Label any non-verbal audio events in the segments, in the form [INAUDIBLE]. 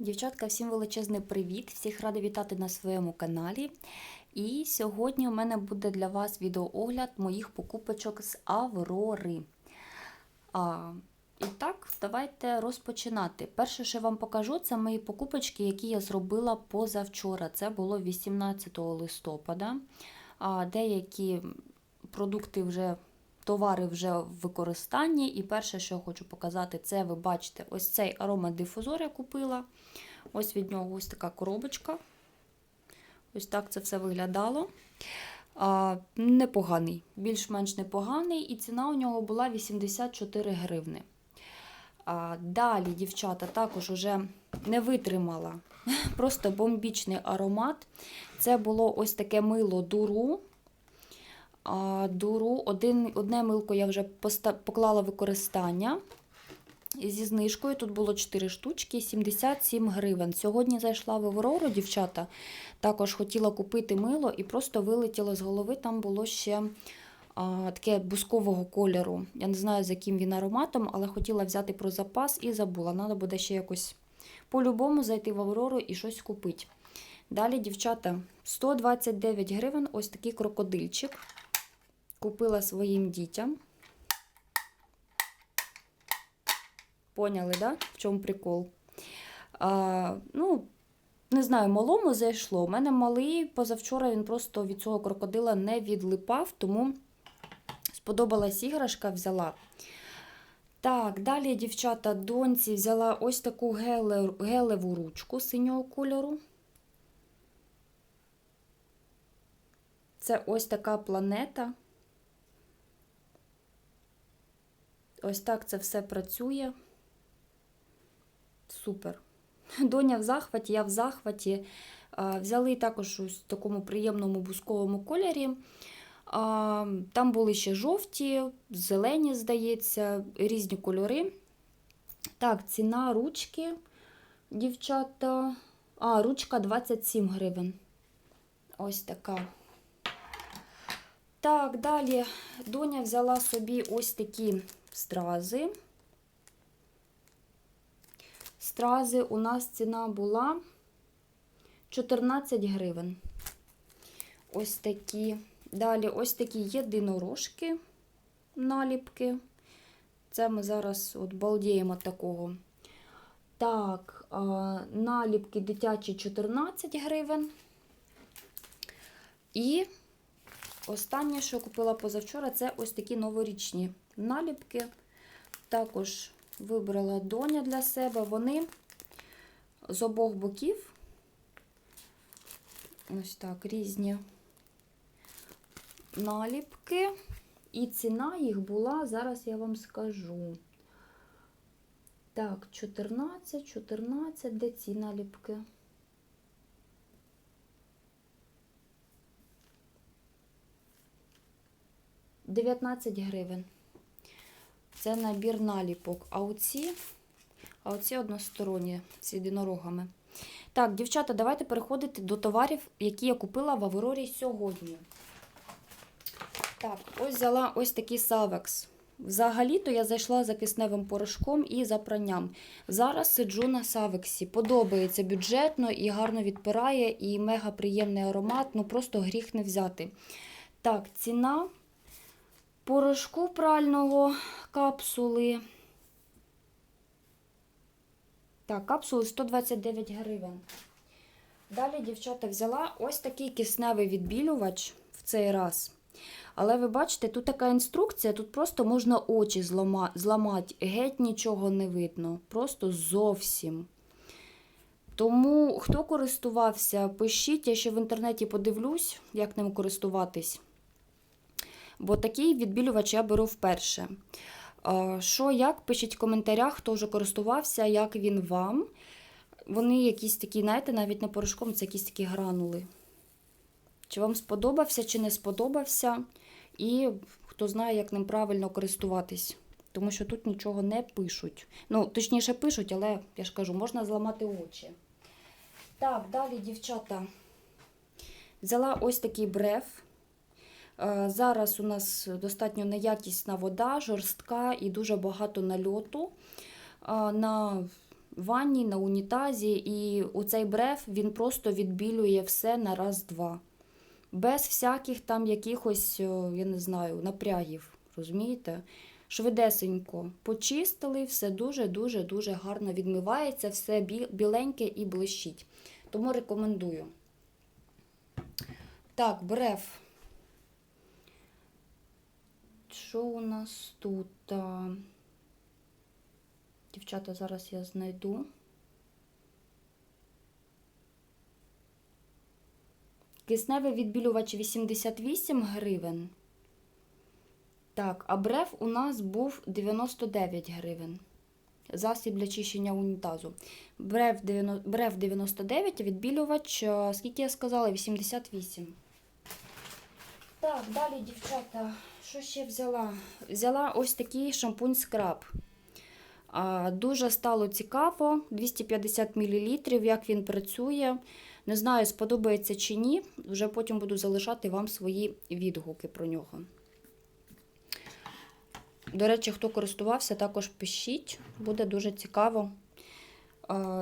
Дівчатка, всім величезний привіт! Всіх рада вітати на своєму каналі. І сьогодні у мене буде для вас відеоогляд моїх покупочок з Аврори. А, і так, давайте розпочинати. Перше, що я вам покажу, це мої покупочки, які я зробила позавчора. Це було 18 листопада. А, деякі продукти вже. Товари вже в використанні, і перше, що я хочу показати, це ви бачите ось цей аромадифузор я купила. Ось від нього ось така коробочка. Ось так це все виглядало. А, Непоганий, більш-менш непоганий, і ціна у нього була 84 гривни. А, Далі, дівчата, також вже не витримала. [LAUGHS] Просто бомбічний аромат. Це було ось таке мило дуру. Дуру, Один, одне милко я вже поклала використання зі знижкою. Тут було 4 штучки, 77 гривень. Сьогодні зайшла в Аврору, дівчата. Також хотіла купити мило і просто вилетіло з голови. Там було ще а, таке бускового кольору. Я не знаю, з яким він ароматом, але хотіла взяти про запас і забула. Треба буде ще якось по-любому зайти в Аврору і щось купити. Далі, дівчата, 129 гривень ось такий крокодильчик. Купила своїм дітям. Поняли, да? в чому прикол? А, ну, не знаю, малому зайшло. У мене малий позавчора він просто від цього крокодила не відлипав, тому сподобалась іграшка, взяла. Так, далі, дівчата, доньці взяла ось таку геле, гелеву ручку синього кольору. Це ось така планета. Ось так це все працює. Супер. Доня в захваті, я в захваті. Взяли також у такому приємному бусковому кольорі. Там були ще жовті, зелені, здається, різні кольори. Так, ціна ручки, дівчата. А, ручка 27 гривень. Ось така. Так, далі доня взяла собі ось такі стрази. Стрази у нас ціна була 14 гривень. Ось такі. Далі ось такі єдинорожки, наліпки. Це ми зараз от балдіємо такого. Так, наліпки дитячі 14 гривень. І останнє, що купила позавчора, це ось такі новорічні наліпки. Також вибрала доня для себе. Вони з обох боків. Ось так, різні наліпки. І ціна їх була, зараз я вам скажу. Так, 14, 14, де ці наліпки? Дев'ятнадцять гривень. Це набір наліпок. А оці, а оці односторонні з єдинорогами. Так, дівчата, давайте переходити до товарів, які я купила в Аврорі сьогодні. Так, ось взяла ось такий савекс. Взагалі-то я зайшла за кисневим порошком і за пранням. Зараз сиджу на савексі. Подобається бюджетно і гарно відпирає, і мега приємний аромат, ну просто гріх не взяти. Так, ціна порошку прального капсули. Так, капсули 129 гривень. Далі, дівчата, взяла ось такий кисневий відбілювач в цей раз. Але ви бачите, тут така інструкція, тут просто можна очі зламати, геть нічого не видно. Просто зовсім. Тому, хто користувався, пишіть, я ще в інтернеті подивлюсь, як ним користуватись. Бо такий відбілювач я беру вперше. Що, як? Пишіть в коментарях, хто вже користувався, як він вам. Вони якісь такі, знаєте, навіть не порошком, це якісь такі гранули. Чи вам сподобався, чи не сподобався, і хто знає, як ним правильно користуватись. Тому що тут нічого не пишуть. Ну, точніше, пишуть, але я ж кажу, можна зламати очі. Так, далі, дівчата, взяла ось такий бреф. Зараз у нас достатньо неякісна вода, жорстка і дуже багато нальоту на в ванні, на унітазі, і у цей бреф він просто відбілює все на раз-два. Без всяких там якихось, я не знаю, напрягів. Розумієте? Швидесенько почистили, все дуже-дуже дуже гарно відмивається, все біленьке і блищить. Тому рекомендую. Так, бреф. Що у нас тут? Дівчата, зараз я знайду. Кисневий відбілювач 88 гривень. Так, а бреф у нас був 99 гривень. Засіб для чищення унітазу. Бреф 90 бреф 99, відбілювач, скільки я сказала, 88. Так, далі, дівчата, що ще взяла? Взяла ось такий шампунь скраб. Дуже стало цікаво, 250 мл, як він працює. Не знаю, сподобається чи ні. Вже потім буду залишати вам свої відгуки про нього. До речі, хто користувався, також пишіть. Буде дуже цікаво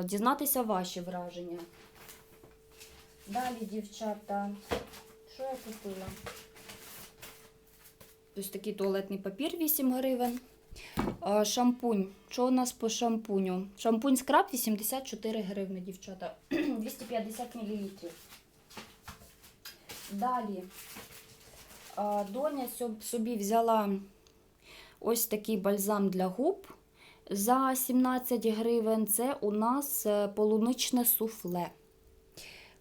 дізнатися ваші враження. Далі, дівчата, що я купила? Ось такий туалетний папір 8 гривень. Шампунь. Що у нас по шампуню? Шампунь скраб 84 гривні, дівчата. [CLEARS THROAT] 250 мл. Далі. Доня собі взяла ось такий бальзам для губ за 17 гривень. Це у нас е, полуничне суфле.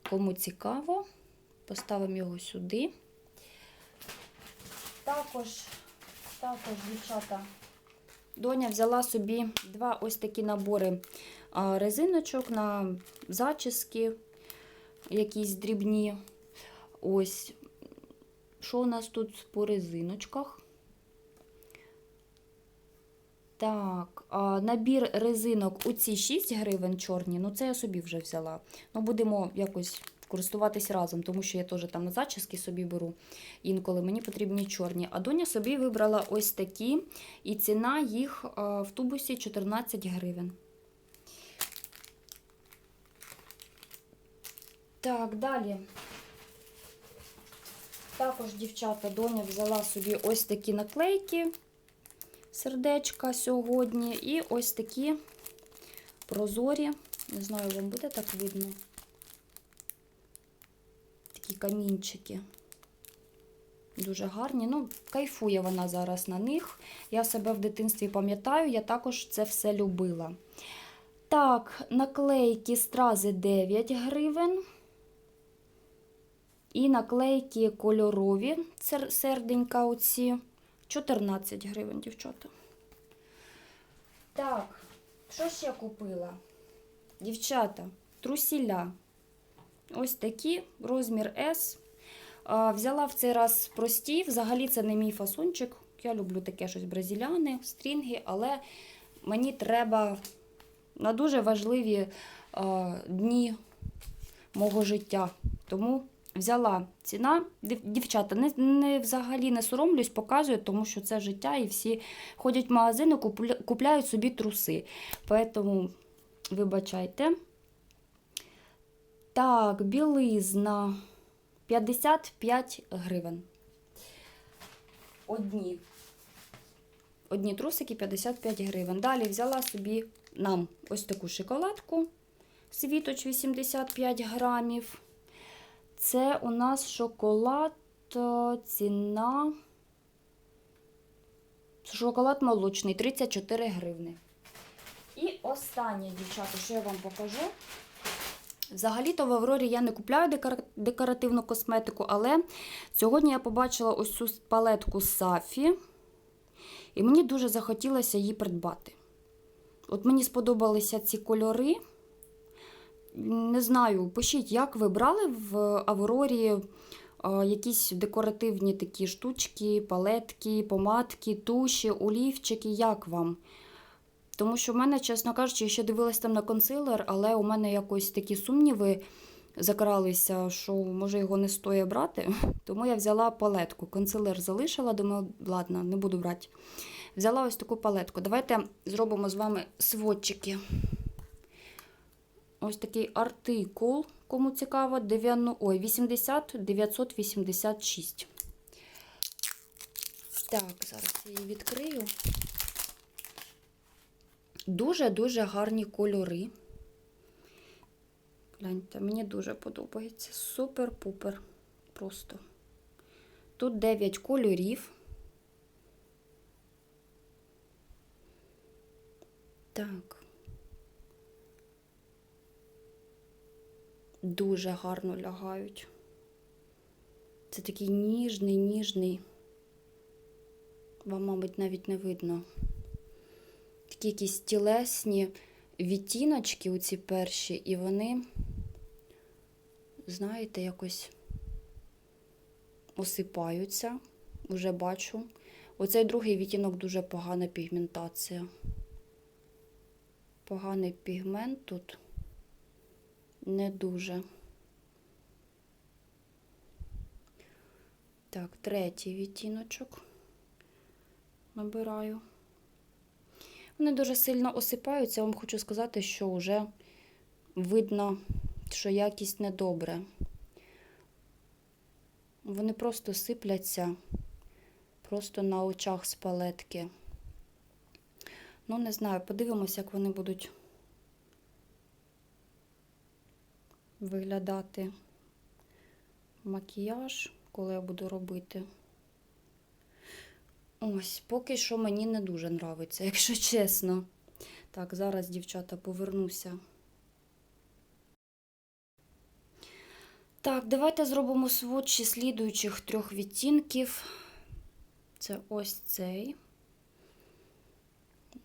Кому цікаво, поставимо його сюди. Також, також, дівчата, Доня взяла собі два ось такі набори резиночок на зачіски, якісь дрібні. Ось. Що у нас тут по резиночках? Так, набір резинок у ці 6 гривень чорні, ну це я собі вже взяла. Ну, будемо якось користуватись разом, тому що я теж там зачіски собі беру інколи мені потрібні чорні. А доня собі вибрала ось такі, і ціна їх в тубусі 14 гривень. Так, далі. Також, дівчата, доня взяла собі ось такі наклейки, сердечка сьогодні, і ось такі прозорі. Не знаю, вам буде так видно. Такі камінчики. Дуже гарні. Ну, кайфує вона зараз на них. Я себе в дитинстві пам'ятаю, я також це все любила. Так, наклейки стрази 9 гривень. І наклейки кольорові сер- серденька оці 14 гривень, дівчата. Так, що ще купила? Дівчата, трусіля. Ось такі, розмір S. Взяла в цей раз прості. Взагалі це не мій фасончик. Я люблю таке щось бразиляни, стрінги, але мені треба на дуже важливі дні мого життя. Тому взяла ціна. Дівчата, не, не взагалі не соромлюсь, показую, тому що це життя, і всі ходять в магазин і купля- купляють собі труси. Тому вибачайте. Так, білизна 55 гривень. Одні. Одні трусики 55 гривень. Далі взяла собі нам ось таку шоколадку. Світоч 85 грамів. Це у нас шоколад, е, ціна. Шоколад молочний 34 гривни. І останнє, дівчата, що я вам покажу. Взагалі-то в Аврорі я не купляю декоративну косметику, але сьогодні я побачила ось цю палетку Сафі, і мені дуже захотілося її придбати. От мені сподобалися ці кольори. Не знаю, пишіть, як ви брали в Аврорі якісь декоративні такі штучки, палетки, помадки, туші, олівчики, як вам? Тому що в мене, чесно кажучи, я ще дивилась там на консилер, але у мене якось такі сумніви закралися, що може його не стоїть брати. [LAUGHS] Тому я взяла палетку. Консилер залишила, думаю, ладно, не буду брати. Взяла ось таку палетку. Давайте зробимо з вами сводчики. Ось такий артикул, кому цікаво, 90, ой, 80 986. Так, зараз я її відкрию. Дуже-дуже гарні кольори. Гляньте, мені дуже подобається. Супер-пупер. Просто. Тут 9 кольорів. Так. Дуже гарно лягають. Це такий ніжний, ніжний. Вам, мабуть, навіть не видно. Такі якісь тілесні відтіночки у ці перші, і вони, знаєте, якось осипаються. Уже бачу. Оцей другий відтінок дуже погана пігментація. Поганий пігмент тут не дуже. Так, третій відтіночок набираю. Вони дуже сильно осипаються. Я вам хочу сказати, що вже видно, що якість недобре. Вони просто сипляться просто на очах з палетки. Ну, не знаю, подивимося, як вони будуть виглядати макіяж, коли я буду робити. Ось, поки що мені не дуже нравиться, якщо чесно. Так, зараз, дівчата, повернуся. Так, давайте зробимо сводчі слідуючих трьох відтінків. Це ось цей.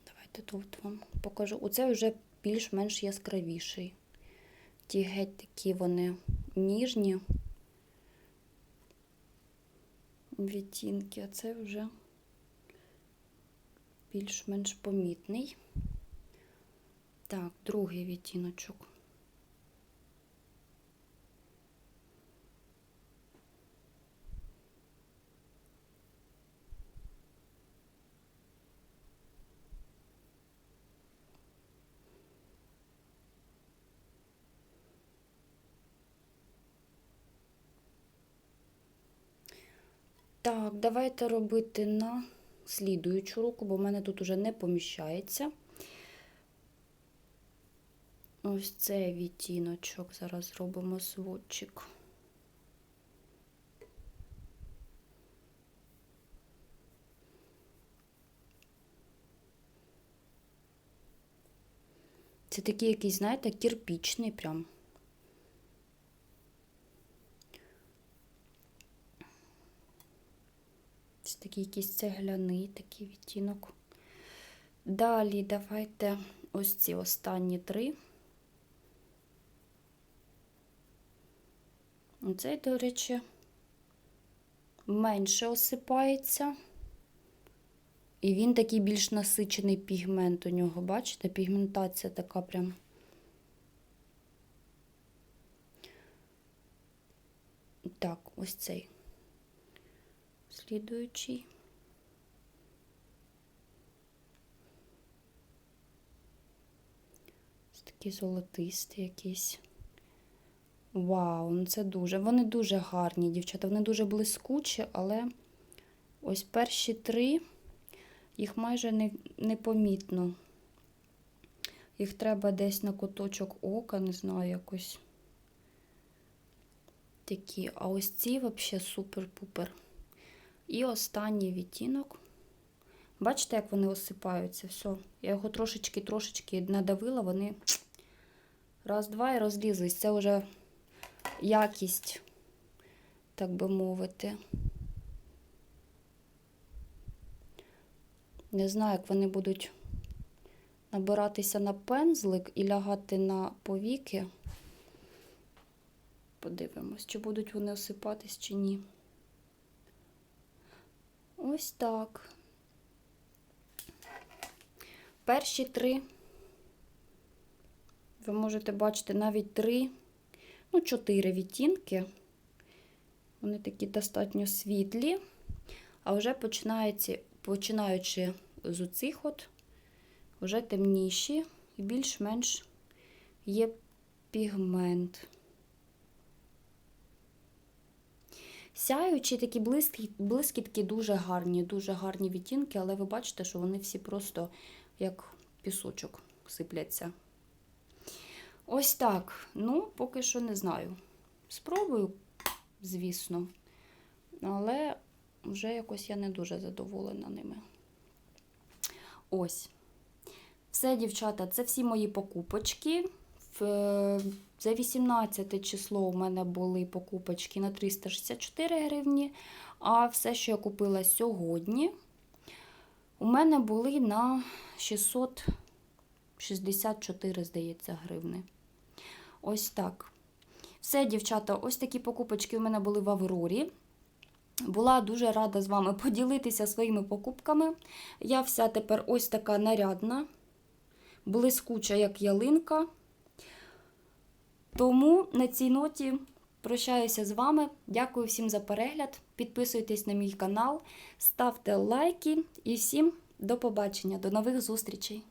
Давайте тут вам покажу. Оцей вже більш-менш яскравіший. Ті геть такі вони ніжні відтінки, а це вже більш-менш помітний. Так, другий відтіночок. Так, давайте робити на слідуючу руку, бо в мене тут уже не поміщається. Ось цей відтіночок. Зараз зробимо сводчик. Це такий якийсь, знаєте, кірпічний прям. Це такий якийсь цегляний такий відтінок. Далі давайте ось ці останні три. Цей, до речі, менше осипається. І він такий більш насичений пігмент у нього, бачите? Пігментація така прям. Так, ось цей. Слідуючий. Ось такий золотистий якийсь. Вау, ну це дуже. Вони дуже гарні, дівчата. Вони дуже блискучі, але ось перші три, їх майже не, непомітно. Їх треба десь на куточок ока, не знаю, якось такі. А ось ці взагалі супер-пупер. І останній відтінок. Бачите, як вони осипаються? Все. Я його трошечки-трошечки надавила, вони раз-два і розлізлись. Це вже якість, так би мовити. Не знаю, як вони будуть набиратися на пензлик і лягати на повіки. Подивимось, чи будуть вони осипатись, чи ні. Ось так. Перші три, ви можете бачити навіть три, ну, чотири відтінки. Вони такі достатньо світлі, а вже починається, починаючи з оцих от, вже темніші і більш-менш є пігмент. Сяючі такі блискітки дуже гарні, дуже гарні відтінки, але ви бачите, що вони всі просто як пісочок сипляться. Ось так. Ну, поки що не знаю. Спробую, звісно. Але вже якось я не дуже задоволена ними. Ось. Все, дівчата, це всі мої покупочки. В- За 18 число у мене були покупочки на 364 гривні, а все, що я купила сьогодні, у мене були на 664, здається, гривни. Ось так. Все, дівчата, ось такі покупочки у мене були в Аврорі. Була дуже рада з вами поділитися своїми покупками. Я вся тепер ось така нарядна, блискуча, як ялинка. Тому на цій ноті прощаюся з вами. Дякую всім за перегляд. Підписуйтесь на мій канал, ставте лайки і всім до побачення, до нових зустрічей!